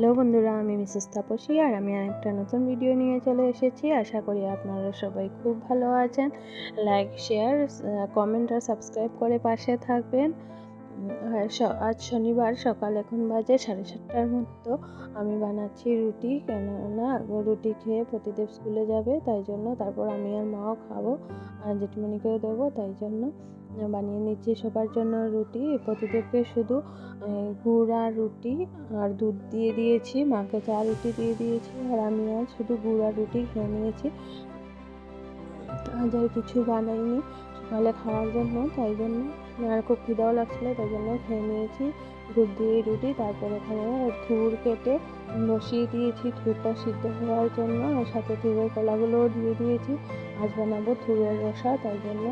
Hello বন্ধুরা, আমি Mrs Tapasi আর আমি আরেকটা নতুন ভিডিও নিয়ে চলে এসেছি। আশা করি আপনারা সবাই খুব ভালো আছেন। লাইক শেয়ার কমেন্ট আর সাবস্ক্রাইব করে পাশে থাকবেন। আজ শনিবার, সকাল এখন বাজে সাড়ে সাতটার মতো। আমি বানাচ্ছি রুটি, কেননা রুটি খেয়ে প্রতিদেব স্কুলে যাবে, তাই জন্য তারপর আমি আর মাও খাব, আর জেঠুমনিকেও দেবো, তাই জন্য বানিয়ে নিচ্ছি সবার জন্য রুটি। প্রতিদেবকে শুধু গুড় আর রুটি আর দুধ দিয়ে দিয়েছি, মাকে চা রুটি দিয়ে দিয়েছি, আর আমি আজ শুধু গুড় আর রুটি খেয়ে নিয়েছি। আজ আর কিছু বানাইনি, সকালে খাওয়ার জন্য, তাই জন্য আর খুব খিদাও লাগছিল, তাই জন্য খেয়ে নিয়েছি। দুধ দিয়ে রুটি, তারপর এখানে থুর কেটে বসিয়ে দিয়েছি থুরটা সিদ্ধ হওয়ার জন্য, আর সাথে থুরের কলাগুলোও দিয়ে দিয়েছি। আজ বানাবো থুরের রসা, তাই জন্য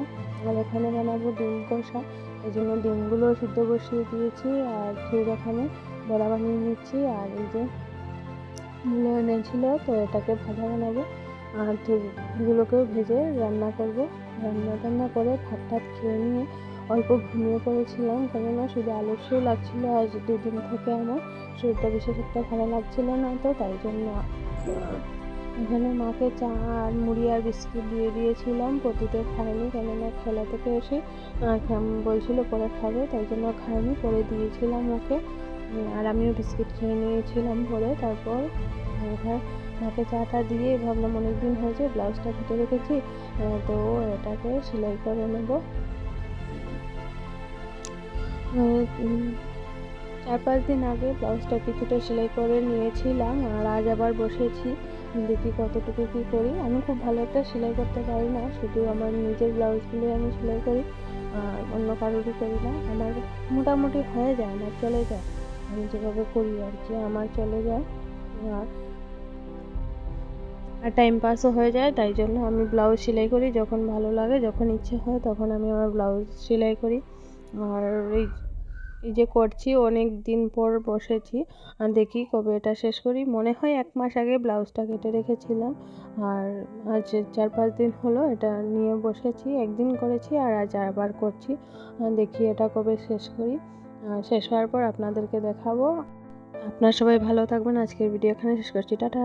আর এখানে বানাবো ডিম কষা। এই জন্য ডিমগুলো সিদ্ধ বসিয়ে দিয়েছি আর থুর এখানে বড়া বানিয়ে নিচ্ছি। আর এই যে মূলো এনেছিল, তো এটাকে ভাজা বানাবো। আর থুরগুলোকেও ভেজে রান্না করব। রান্না টান্না করে ভাত টাত খেয়ে নিয়ে অল্প ঘুমিয়ে পড়েছিলাম, কেননা শুধু আলস্যও লাগছিল আজ দুদিন থেকে আমার। শরীরটা বিশেষ একটা ভালো লাগছিল না তো, তাই জন্য এখানে মাকে চা আর মুড়ি আর বিস্কিট দিয়ে দিয়েছিলাম। প্রতিতে খায়নি, কেননা খেলা থেকে এসে বলছিল পরে খাবে, তাই জন্য খায়নি, পরে দিয়েছিলাম ওকে। আর আমিও বিস্কিট খেয়ে নিয়েছিলাম পরে। তারপর এবার মাকে চাটা দিয়ে ভাবলাম অনেক দিন হয়েছে, ব্লাউজটা কেটে রেখেছি তো এটাকে সেলাই করে নেব। চার পাঁচ দিন আগে ব্লাউজটা কিছুটা সেলাই করে নিয়েছিলাম আর আজ আবার বসেছি। দেখি কতটুকু কী করি। আমি খুব ভালো একটা সেলাই করতে পারি না, শুধু আমার নিজের ব্লাউজগুলোই আমি সেলাই করি, আর অন্য কারোরই করি না। আমার মোটামুটি হয়ে যায় না চলে যায়। আমি যেভাবে করি আর কি, আমার চলে যায়। আর আর টাইম পাসও হয়ে যায়, তাই জন্য আমি ব্লাউজ সেলাই করি। যখন ভালো লাগে, যখন ইচ্ছে হয়, তখন আমি আমার ব্লাউজ সেলাই করি। আর এই এই যে করছি, অনেক দিন পর বসেছি। আর দেখি কবে এটা শেষ করি। মনে হয় এক মাস আগে ব্লাউজটা কেটে রেখেছিলাম। আর আজ চার পাঁচ দিন হলো এটা নিয়ে বসেছি, একদিন করেছি আর আজ আবার করছি। দেখি এটা কবে শেষ করি। শেষ হওয়ার পর আপনাদেরকে দেখাবো। আপনার সবাই ভালো থাকবেন। আজকের ভিডিও এখানে শেষ করছি। টাটা।